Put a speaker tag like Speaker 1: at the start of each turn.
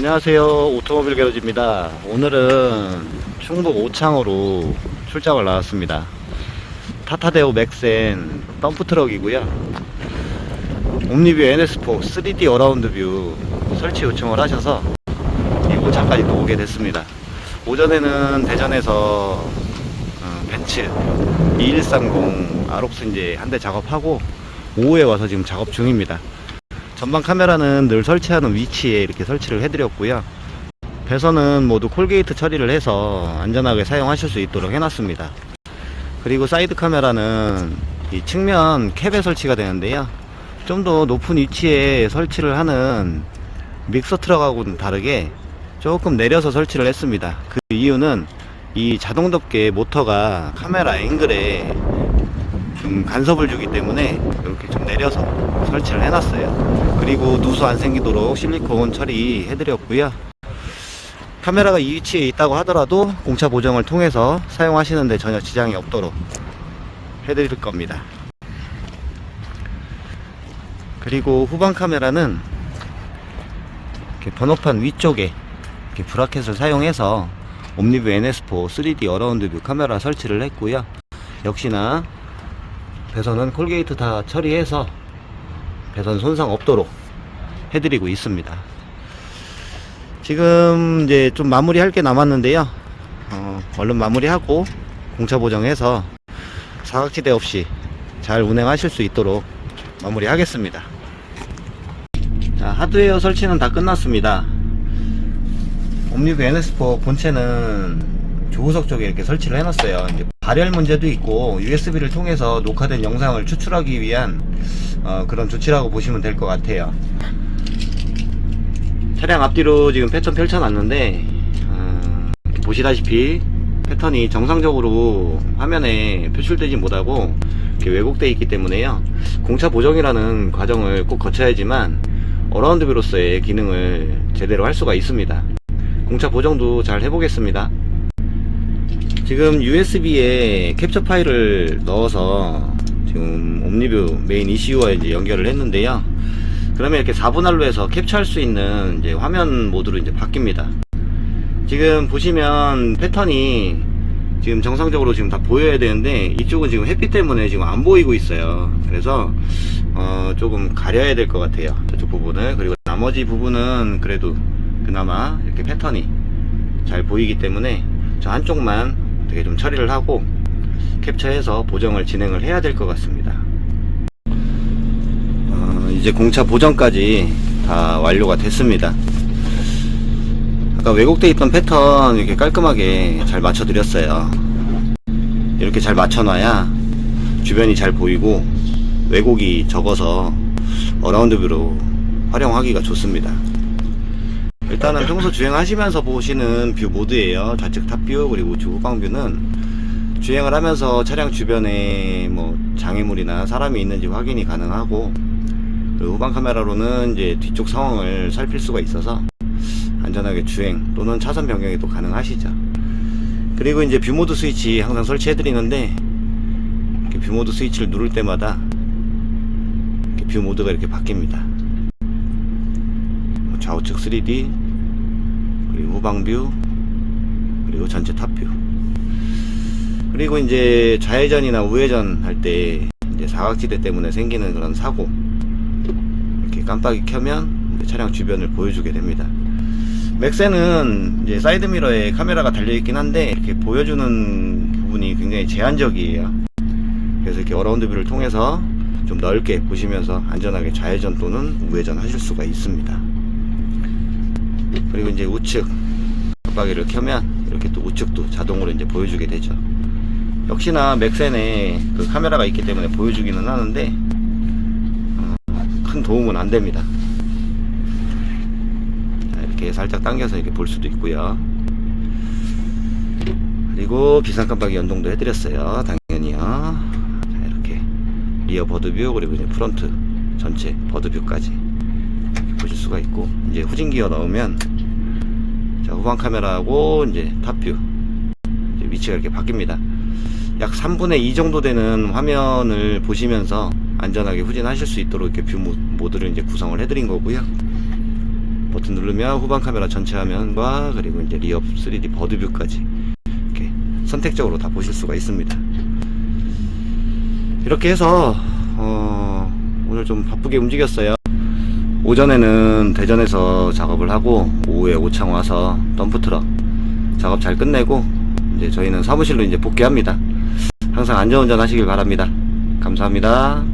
Speaker 1: 안녕하세요. 오토모빌 게러지입니다. 오늘은 충북 오창으로 출장을 나왔습니다. 타타데오 맥센 덤프트럭이고요. 옴니뷰 NS4 3D 어라운드 뷰 설치 요청을 하셔서 이 오창까지 또 오게 됐습니다. 오전에는 대전에서 어, 벤츠 2130 아롭스 이제 한 대 작업하고 오후에 와서 지금 작업 중입니다 전방 카메라는 늘 설치하는 위치에 이렇게 설치를 해드렸고요. 배선은 모두 콜게이트 처리를 해서 안전하게 사용하실 수 있도록 해놨습니다. 그리고 사이드 카메라는 이 측면 캡에 설치가 되는데요. 좀 더 높은 위치에 설치를 하는 믹서 트럭하고는 다르게 조금 내려서 설치를 했습니다. 그 이유는 이 자동 덮개 모터가 카메라 앵글에 좀 간섭을 주기 때문에 이렇게 좀 내려서 설치를 해놨어요. 그리고 누수 안 생기도록 실리콘 처리해드렸고요. 카메라가 이 위치에 있다고 하더라도 공차 보정을 통해서 사용하시는데 전혀 지장이 없도록 해드릴 겁니다. 그리고 후방 카메라는 번호판 위쪽에 브라켓을 사용해서 옴니뷰 NS4 3D 어라운드 뷰 카메라 설치를 했고요. 역시나 배선은 콜게이트 다 처리해서 배선 손상 없도록 해드리고 있습니다. 지금 이제 좀 마무리 할 게 남았는데요. 어, 얼른 마무리하고 공차 보정해서 사각지대 없이 잘 운행하실 수 있도록 마무리 하겠습니다. 자, 하드웨어 설치는 다 끝났습니다. 옴니브 NS4 본체는 조우석 쪽에 이렇게 설치를 해놨어요. 이제 발열 문제도 있고 USB를 통해서 녹화된 영상을 추출하기 위한 어, 그런 조치라고 보시면 될 것 같아요. 차량 앞뒤로 지금 패턴 펼쳐놨는데 어, 보시다시피 패턴이 정상적으로 화면에 표출되지 못하고 왜곡되어 있기 때문에요. 공차 보정이라는 과정을 꼭 거쳐야지만 어라운드 뷰로서의 기능을 제대로 할 수가 있습니다. 공차 보정도 잘 해보겠습니다. 지금 USB에 캡처 파일을 넣어서 지금 옴니뷰 메인 ECU와 이제 연결을 했는데요. 그러면 이렇게 4분할로 해서 캡처할 수 있는 이제 화면 모드로 이제 바뀝니다. 지금 보시면 패턴이 지금 정상적으로 지금 다 보여야 되는데 이쪽은 지금 햇빛 때문에 지금 안 보이고 있어요. 그래서 어 조금 가려야 될 것 같아요. 저쪽 부분을 그리고 나머지 부분은 그래도 그나마 이렇게 패턴이 잘 보이기 때문에 저 한쪽만 어떻게 좀 처리를 하고 캡처해서 보정을 진행을 해야 될 것 같습니다. 어, 이제 공차 보정까지 다 완료가 됐습니다. 아까 왜곡돼 있던 패턴 이렇게 깔끔하게 잘 맞춰 드렸어요. 이렇게 잘 맞춰 놔야 주변이 잘 보이고 왜곡이 적어서 어라운드 뷰로 활용하기가 좋습니다. 일단은 평소 주행하시면서 보시는 뷰 모드예요. 좌측 탑뷰 그리고 우측 후방 뷰는 주행을 하면서 차량 주변에 뭐 장애물이나 사람이 있는지 확인이 가능하고 그리고 후방 카메라로는 이제 뒤쪽 상황을 살필 수가 있어서 안전하게 주행 또는 차선 변경이 또 가능하시죠. 그리고 이제 뷰 모드 스위치 항상 설치해 드리는데 뷰 모드 스위치를 누를 때마다 뷰 모드가 이렇게 바뀝니다. 뭐 좌우측 3D 그리고 후방뷰 그리고 전체 탑뷰. 그리고 이제 좌회전이나 우회전 할 때 이제 사각지대 때문에 생기는 그런 사고 이렇게 깜빡이 켜면 차량 주변을 보여주게 됩니다. 맥세는 이제 사이드미러에 카메라가 달려있긴 한데 이렇게 보여주는 부분이 굉장히 제한적이에요. 그래서 이렇게 어라운드 뷰를 통해서 좀 넓게 보시면서 안전하게 좌회전 또는 우회전 하실 수가 있습니다 그리고 이제 우측 깜빡이를 켜면 이렇게 또 우측도 자동으로 이제 보여주게 되죠. 역시나 맥센에 그 카메라가 있기 때문에 보여주기는 하는데 어, 큰 도움은 안 됩니다. 자, 이렇게 살짝 당겨서 이렇게 볼 수도 있고요. 그리고 비상 깜빡이 연동도 해드렸어요. 당연히요. 자, 이렇게 리어 버드뷰 그리고 이제 프론트 전체 버드뷰까지 수가 있고 이제 후진 기어 넣으면 자, 후방 카메라하고 이제 탑뷰 이제 위치가 이렇게 바뀝니다. 약 3분의 2 정도 되는 화면을 보시면서 안전하게 후진하실 수 있도록 이렇게 뷰 모- 모드를 이제 구성을 해드린 거고요. 버튼 누르면 후방 카메라 전체 화면과 그리고 이제 리어 3D 버드 뷰까지 이렇게 선택적으로 다 보실 수가 있습니다. 이렇게 해서 어, 오늘 좀 바쁘게 움직였어요. 오전에는 대전에서 작업을 하고 오후에 오창 와서 덤프트럭 작업 잘 끝내고 이제 저희는 사무실로 이제 복귀합니다. 항상 안전운전 하시길 바랍니다. 감사합니다.